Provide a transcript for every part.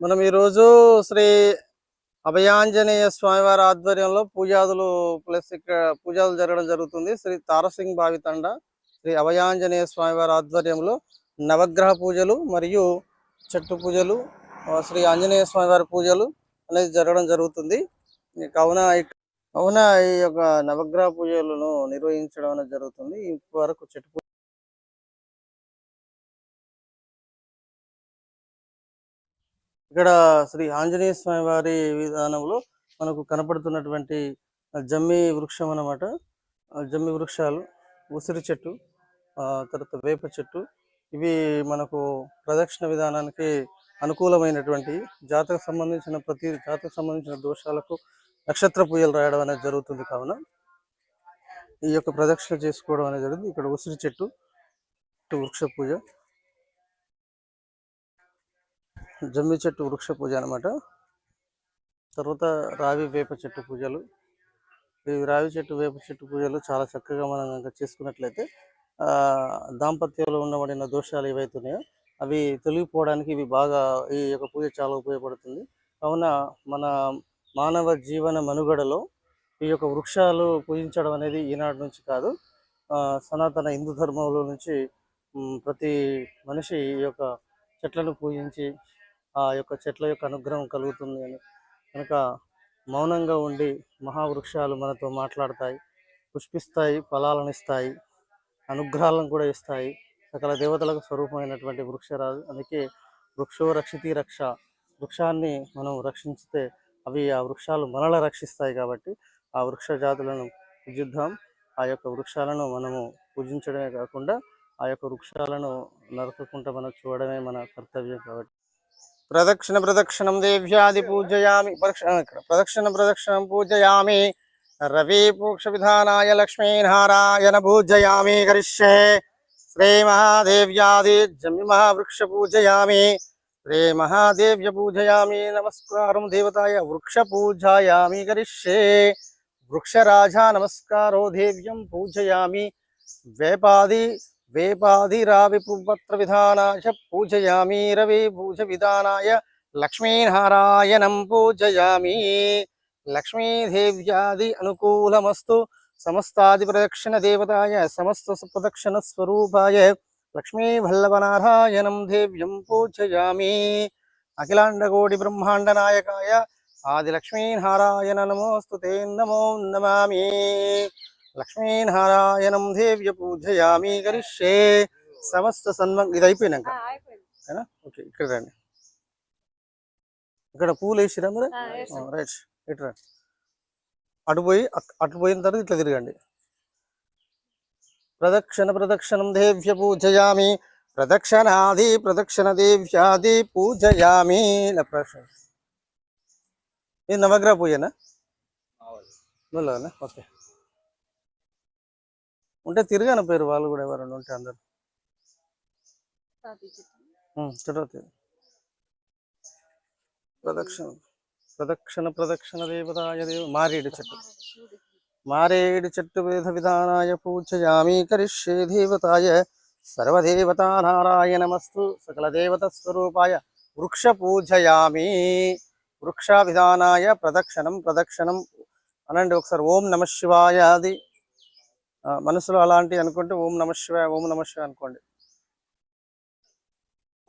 మనం ఈరోజు శ్రీ అభయాంజనేయ స్వామివారి ఆధ్వర్యంలో పూజాదులు ప్లస్ ఇక్కడ పూజలు జరగడం జరుగుతుంది. శ్రీ తారసింగ్ భావితండ శ్రీ అభయాంజనేయ స్వామివారి ఆధ్వర్యంలో నవగ్రహ పూజలు మరియు చెట్టు పూజలు శ్రీ ఆంజనేయ స్వామివారి పూజలు అనేది జరగడం జరుగుతుంది. కావున కావున ఈ యొక్క నవగ్రహ పూజలను నిర్వహించడం అనేది జరుగుతుంది. ఇప్పటివరకు చెట్టు ఇక్కడ శ్రీ ఆంజనేయ స్వామి వారి విధానంలో మనకు కనపడుతున్నటువంటి జమ్మి వృక్షం అన్నమాట. జమ్మి వృక్షాలు ఉసిరి చెట్టు ఆ తర్వాత వేప చెట్టు ఇవి మనకు ప్రదక్షిణ విధానానికి అనుకూలమైనటువంటి జాతకు సంబంధించిన ప్రతి జాతకు సంబంధించిన దోషాలకు నక్షత్ర పూజలు రాయడం అనేది జరుగుతుంది కావున ఈ యొక్క ప్రదక్షిణ చేసుకోవడం అనేది జరుగుతుంది. ఇక్కడ ఉసిరి చెట్టు వృక్ష పూజ. జమ్మి చెట్టు వృక్ష పూజ అన్నమాట. తర్వాత రావి వేప చెట్టు పూజలు. ఈ రావి చెట్టు వేప చెట్టు పూజలు చాలా చక్కగా మనం కనుక చేసుకున్నట్లయితే దాంపత్యంలో ఉండబడిన దోషాలు ఏవైతున్నాయో అవి తొలగిపోవడానికి ఇవి బాగా ఈ యొక్క పూజ చాలా ఉపయోగపడుతుంది. కావున మన మానవ జీవన మనుగడలో ఈ యొక్క వృక్షాలు పూజించడం అనేది ఈనాటి నుంచి కాదు సనాతన హిందూ ధర్మంలో నుంచి ప్రతి మనిషి ఈ యొక్క చెట్లను పూజించి ఆ యొక్క చెట్ల యొక్క అనుగ్రహం కలుగుతుంది అని. కనుక మౌనంగా ఉండి మహావృక్షాలు మనతో మాట్లాడతాయి పుష్పిస్తాయి ఫలాలను ఇస్తాయి అనుగ్రహాలను కూడా ఇస్తాయి. సకల దేవతలకు స్వరూపమైనటువంటి వృక్షరాజు అందుకే వృక్షో రక్షితి రక్ష. వృక్షాన్ని మనం రక్షించితే అవి ఆ వృక్షాలు మనల రక్షిస్తాయి కాబట్టి ఆ వృక్ష జాతులను పూజిద్దాం. ఆ యొక్క వృక్షాలను మనము పూజించడమే కాకుండా ఆ యొక్క వృక్షాలను నరకకుండా మనం చూడడమే మన కర్తవ్యం కాబట్టి ప్రదక్షిణ ప్రదక్షిణం దేవ్యాది పూజయామి ప్రదక్షిణ ఇక్కడ ప్రదక్షిణ ప్రదక్షిణం పూజయామి రవి పూక్ష విధానాయ లక్ష్మీనారాయణ పూజయామి కరిష్యే శ్రీ మహాదేవ్యాది జమి మహావృక్ష పూజయామి శ్రీ మహాదేవ్య పూజయామి విధానాయ పూజయామి రవి పూజ విధానాయ లక్ష్మీనారాయణం పూజయామి. లక్ష్మీదేవ్యాది అనుకూలమస్తు సమస్తాది ప్రదక్షిణ దేవతాయ సమస్త ప్రదక్షిణ స్వరూపాయ లక్ష్మీవల్లభనారాయణం దేవ్యం పూజయామి. అఖిలాండకోటి బ్రహ్మాండ నాయకాయ ఆదిలక్ష్మీనారాయణ నమోస్తు నమో నమామి. లక్ష్మీనారాయణం దేవ్య పూజయామి కరిష్యే. సమస్త సన్మ ఇది అయిపోయినాక? ఓకే ఇక్కడ రండి. ఇక్కడ పూలు వేసిరా మరి? రైట్. ఇటు రండి. అటు పోయి అటు పోయిన తర్వాత ఇట్లా తిరగండి. ప్రదక్షిణ ప్రదక్షిణం దేవ్య పూజయామి ప్రదక్షిణాది ప్రదక్షిణ దేవ్యాది పూజయామి. ఇది నవగ్రహ పూజనా? ఓకే. ఉంటే తిరగాను పేరు వాళ్ళు కూడా ఎవరైనా ఉంటే అందరు. ప్రదక్షిణ. ప్రదక్షిణ ప్రదక్షిణ దేవతాయ దేవ మారేడు చెట్టు. మారేడు చెట్టు వేద విధానాయ పూజయామి కరిష్యే దేవతాయ సర్వదేవతా నారాయణమస్తు సకల దేవత స్వరూపాయ వృక్ష పూజయామి. వృక్ష విధానాయ ప్రదక్షిణం ప్రదక్షిణం. అనండి ఒకసారి ఓం నమ శివాయ అది. మనసులో అలాంటి అనుకుంటే ఓం నమశివాయ ఓం నమశివాయ అనుకోండి.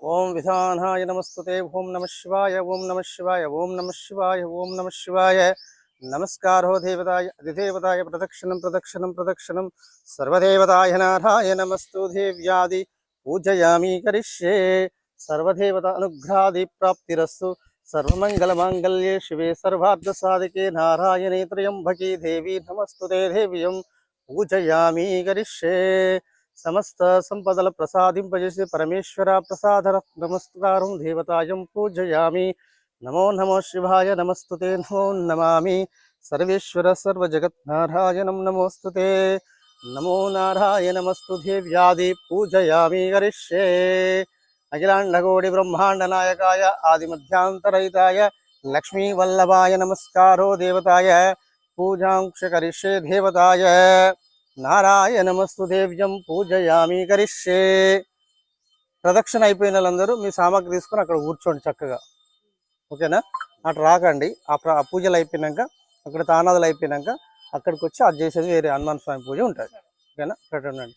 ఓం విధానాయ నమస్తుతే ఓం నమశివాయ ఓం నమశివాయ ఓం నమశివాయ ఓం నమశివాయ నమస్కారో దేవతాయ అధిదేవతాయ ప్రదక్షిణం ప్రదక్షిణం ప్రదక్షిణం. సర్వదేవతాయ నారాయ నమస్తు దేవ్యాది. పూజయామి కరిష్యే. సర్వదేవత అనుగ్రహాది ప్రాప్తిరస్సు సర్వమంగళమాంగళ్యే శివే. సర్వార్థ సాధికే నారాయణే త్రయంబకే దేవి. నమస్తు దేవ్యం. పూజయామి కరిష్యే సమస్త సంపదల ప్రసాదింపజేసి పరమేశ్వర ప్రసాద నమస్కారం దేవతాయం పూజయామి నమో నమో శివాయ నమస్తుతే నమో నమామి సర్వేశ్వర సర్వజగత్ నారాయణం నమోస్తుతే నమో నారాయణమస్తు దేవ్యాది పూజయామి కరిష్యే అఖిలాండకోటి బ్రహ్మాండ నాయకాయ ఆది మధ్యాంతరహితాయ లక్ష్మీ వల్లభాయ నమస్కారో దేవతాయ పూజాంక్ష కరిష్యే దేవతాయ నారాయణమస్తు దేవ్యం పూజయామి కరిష్యే ప్రదక్షిణ అయిపోయిన వాళ్ళందరూ మీ సామాగ్రి తీసుకొని అక్కడ కూర్చోండి చక్కగా. ఓకేనా? అటు రాకండి. ఆ పూజలు అయిపోయినాక అక్కడ తానాదులు అయిపోయినాక అక్కడికి వచ్చి అది చేసేది వేరే హనుమాన్ స్వామి పూజ ఉంటుంది. ఓకేనా? పెట్టండి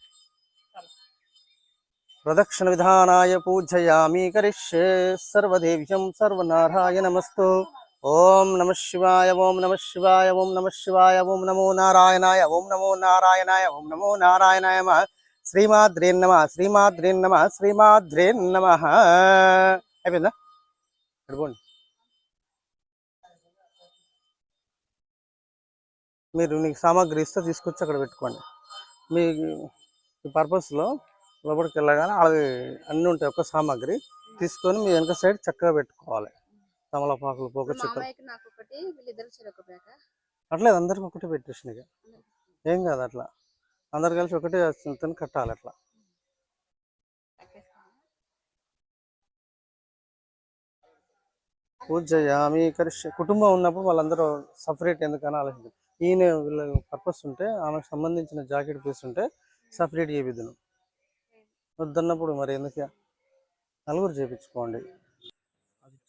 ప్రదక్షిణ విధానాయ పూజయామి కరిష్యే. సర్వదేవ్యం సర్వనారాయణమస్తు. ఓం నమ శివాయ ఓం నమ శివాయ ఓం నమ శివాయ ఓం నమో నారాయణాయ ఓం నమో నారాయణాయ ఓం నమో నారాయణాయ నమ. నమ శ్రీమాద్రే నమ శ్రీమాద్రే నమ. అయిపోయిందా? పడుకోండి. మీరు నీకు సామాగ్రి ఇస్తే తీసుకొచ్చి అక్కడ పెట్టుకోండి. మీ పర్పస్లో లోపలికి వెళ్ళగానే అవి అన్నీ ఉంటాయి ఒక సామాగ్రి. తీసుకొని మీ వెనక సైడ్ చక్కగా పెట్టుకోవాలి. తమలపాకులు పోక. చుక్కలు అట్లేదు అందరికి ఒకటే పెట్టేసిన ఏం కాదు అట్లా. అందరు కలిసి ఒకటే తను కట్టాలి అట్లా. పూజ చేయామి కరిష్య. కుటుంబం ఉన్నప్పుడు వాళ్ళందరూ సపరేట్ ఎందుకని ఆలోచించారు ఈయన వీళ్ళ పర్పస్ ఉంటే ఆమెకు సంబంధించిన జాకెట్ పీస్ ఉంటే సపరేట్ చేపిద్దును. వద్దన్నప్పుడు మరి ఎందుకు? నలుగురు చేపించుకోండి.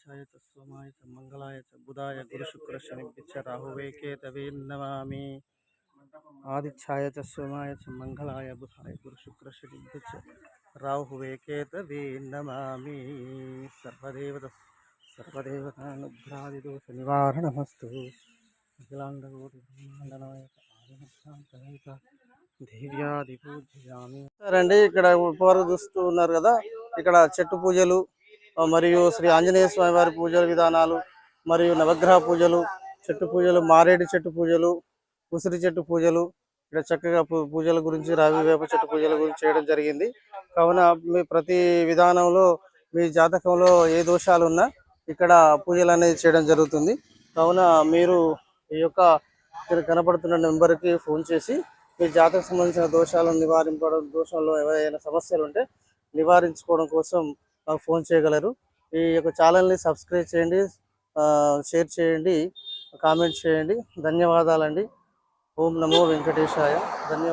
ఆదిత్యాయ చ మంగళాయ చ బుధాయ గురు శుక్ర శని చ రాహువే నమామి ఆదిత్యాయ చ సోమాయ చ మంగళాయ బుధాయ గురు శుక్ర శని చ రాహువే నమామి సర్వదేవత సర్వదేవతానుగ్రహాదిదోష నివారణమస్తు అఖిలాండకోటి బ్రహ్మాండనాయక దేవ్యాది పూజయామి ఇక్కడ ఉపవారం చూస్తూ ఉన్నారు కదా ఇక్కడ చెట్టు పూజలు మరియు శ్రీ ఆంజనేయ స్వామి వారి పూజల విధానాలు మరియు నవగ్రహ పూజలు చెట్టు పూజలు మారేడు చెట్టు పూజలు ఉసిరి చెట్టు పూజలు ఇక్కడ చక్కగా పూజల గురించి రావి వేప చెట్టు పూజల గురించి చేయడం జరిగింది. కావున మీ ప్రతి విధానంలో మీ జాతకంలో ఏ దోషాలు ఉన్నా ఇక్కడ పూజలు అనేది చేయడం జరుగుతుంది. కావున మీరు ఈ యొక్క కనపడుతున్న నెంబర్కి ఫోన్ చేసి మీ జాతకు సంబంధించిన దోషాలను నివారింపడం దోషంలో ఏవైనా సమస్యలు ఉంటే నివారించుకోవడం కోసం మాకు ఫోన్ చేయగలరు. ఈ యొక్క ఛానల్ని సబ్స్క్రైబ్ చేయండి ఆ, షేర్ చేయండి కామెంట్ చేయండి. ధన్యవాదాలండి. ఓం నమో వెంకటేశాయ. ధన్యవాదాలు.